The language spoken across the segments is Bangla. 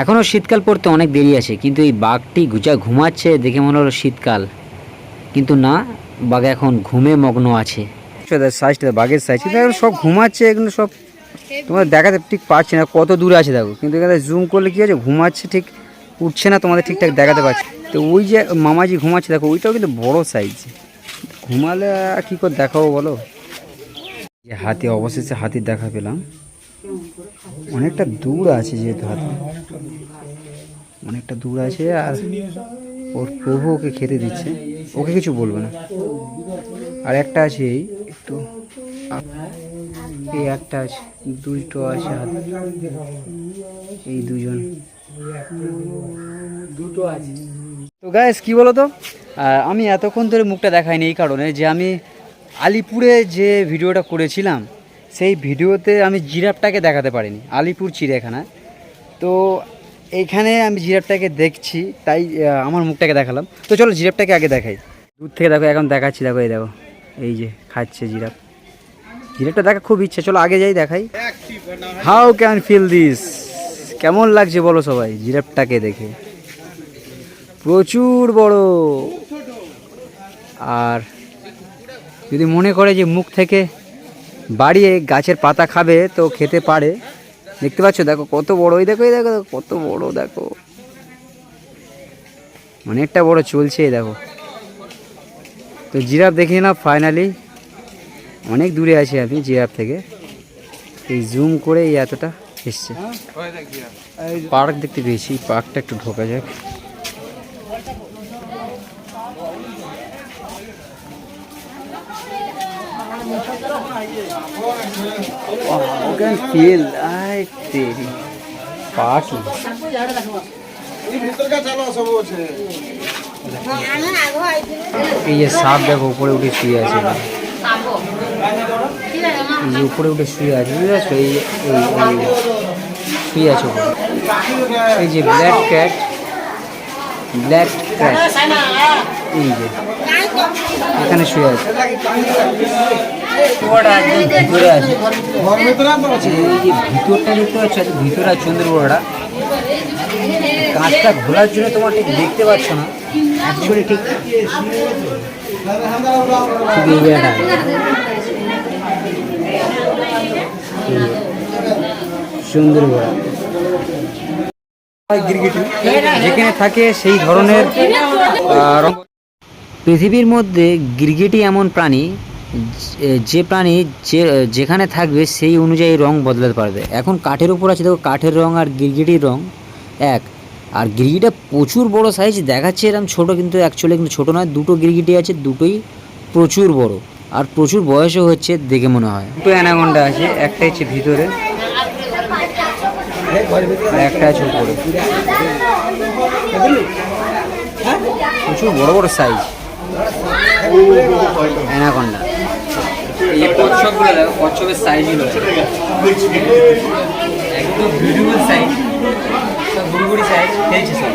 এখনও শীতকাল পড়তে অনেক দেরি আছে, কিন্তু এই বাঘটি যা ঘুমাচ্ছে দেখে মনে হলো শীতকাল। কিন্তু না, বাঘ এখন ঘুমে মগ্ন আছে। সাইজটা বাঘের সাইজ সব ঘুমাচ্ছে, এগুলো সব তোমাদের দেখাতে ঠিক পাচ্ছি না, কত দূরে আছে দেখো। কিন্তু এখানে জুম করলে কি আছে ঘুমাচ্ছে ঠিক, উঠছে না তোমাদের ঠিকঠাক দেখাতে পারছি। তো ওই যে মামাজি ঘুমাচ্ছে, দেখো, ওইটাও কিন্তু বড় সাইজ ঘুমালে কী করে দেখাবো বলো? যে হাতি, অবশেষে হাতির দেখা পেলাম। অনেকটা দূর আছে যেহেতু হাতি। অনেকটা দূর আছে আর ওর প্রভু ওকে খেতে দিচ্ছে। ওকে কিছু বলবে না। আর একটা আছে এই একটু এই একটা আছে দুটো আছে হাত। এই দুজন। দুটো আছে। তো গাইস কি বলো তো আমি এতক্ষণ ধরে মুখটা দেখাইনি এই কারণে যে আমি আলিপুরে যে ভিডিওটা করেছিলাম সেই ভিডিওতে আমি জিরাফটাকে দেখাতে পারিনি আলিপুর চিড়িয়াখানায়। তো এইখানে আমি জিরাফটাকে দেখছি, তাই আমার মুখটাকে দেখালাম। তো চলো জিরাফটাকে আগে দেখাই। দূর থেকে দেখো, এখন দেখাচ্ছি, দেখো, এই দেখো, এই যে খাচ্ছে জিরাফ। জিরাফটা দেখা খুব ইচ্ছে, চলো আগে যাই দেখাই। হাউ ক্যান ফিল দিস কেমন লাগছে বলো সবাই, জিরাফটাকে দেখে। প্রচুর বড়। আর যদি মনে করে যে মুখ থেকে বাড়িয়ে গাছের পাতা খাবে, তো খেতে পারে। দেখতে পাচ্ছ? দেখো কত বড় ওই দেখো এই দেখো দেখো, কত বড় দেখো। অনেকটা বড় চলছে দেখো। তো জিরাফ দেখে না ফাইনালি অনেক দূরে আছি আমি জিরাফ থেকে। এই জুম করে এই এতটা এসছে। পার্ক দেখতে পেয়েছি পার্কটা একটু ঢোকা যাক। Oh, you can feel I तेरी पार्क এই যে সাপ দেখো উপরে উঠে শুয়ে আছে এখানে। এই যে উপরে উঠে শুয়ে আছে বুঝতে পারছো এই এই- এই শুয়ে আছে উপরে এই যে ব্ল্যাক ক্যাট ব্ল্যাক ক্যাট এই যে এখানে শুয়ে আছে। ভিতরে আছে। যে ভিতরটা দেখতে পাচ্ছ ভিতরে আছে চন্দ্রবড়া কাঁচটা ঘোলার জন্য তোমার ঠিক দেখতে পাচ্ছ না। অ্যাকচুয়ালি ঠিক এই সুন্দরবড়া গিরগিটি। যেখানে থাকে সেই ধরনের আহ, রং- পৃথিবীর মধ্যে গিরগিটি এমন প্রাণী, যে- প্রাণী যে, যেখানে থাকবে সেই অনুযায়ী রং বদলাতে পারবে। এখন কাঠের উপর আছে, দেখো কাঠের রং আর গিরগিটির রং এক। আর গিরগিটা প্রচুর বড় সাইজ দেখাচ্ছে এরকম ছোট, কিন্তু অ্যাকচুয়ালি কিন্তু ছোটো নয়, দুটো গিরগিটি আছে, দুটোই প্রচুর বড়। আর প্রচুর বয়সও হচ্ছে দেখে মনে হয়। দুটো অ্যানাগন্ডা আছে, একটা হচ্ছে ভিতরে একটা আছে উপরে। প্রচুর বড় বড় সাইজ অ্যানাকন্ডা। এই কচ্ছপগুলো দেখো কচ্ছপের সাইজগুলো একদম বিউটিফুল সাইজ সব গুড়ি গুড়ি সাইজ খেয়েছে সব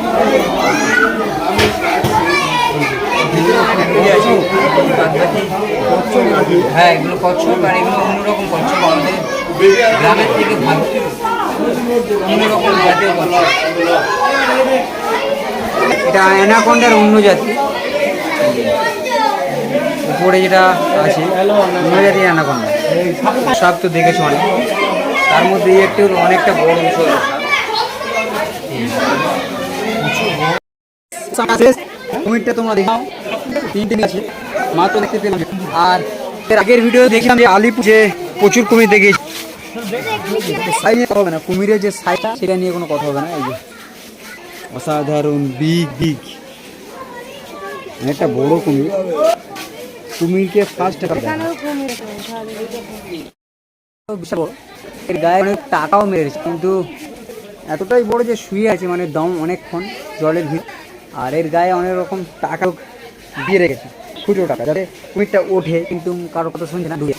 হ্যাঁ এগুলো কচ্ছপ আর এগুলো অন্যরকম কচ্ছপ আমাদের গ্রামের থেকে ভালো অন্যরকম জাতীয় কচ্ছপ এটা অ্যানাকন্ডার অন্য জাতি। উপরে যেটা আছে জাতি অ্যানাকন্ডা সাপ তো দেখেছ অনেক। তার মধ্যে এই একটু অনেকটা বড় বিষয় আছে মাত্র দেখতে আর এর আগের ভিডিও যে আলিপুর যে প্রচুর কুমির দেখেছি হবে না, কুমিরের যে সেটা নিয়ে কোনো কথা হবে না অসাধারণ বিগ বিগ। একটা বড় কুমির। কুমিরকে ফার্স্ট বিশাল বড়। এর গায়ে অনেক টাকাও মেরেছে কিন্তু এতটাই বড় যে শুয়ে আছে মানে দম অনেকক্ষণ জলের ভিড় আর এর গায়ে অনেক রকম টাকা দিয়ে রেখেছে খুচরো টাকা যাতে কুমিরটা ওঠে কিন্তু কারোর কথা শুনছে না ডুবে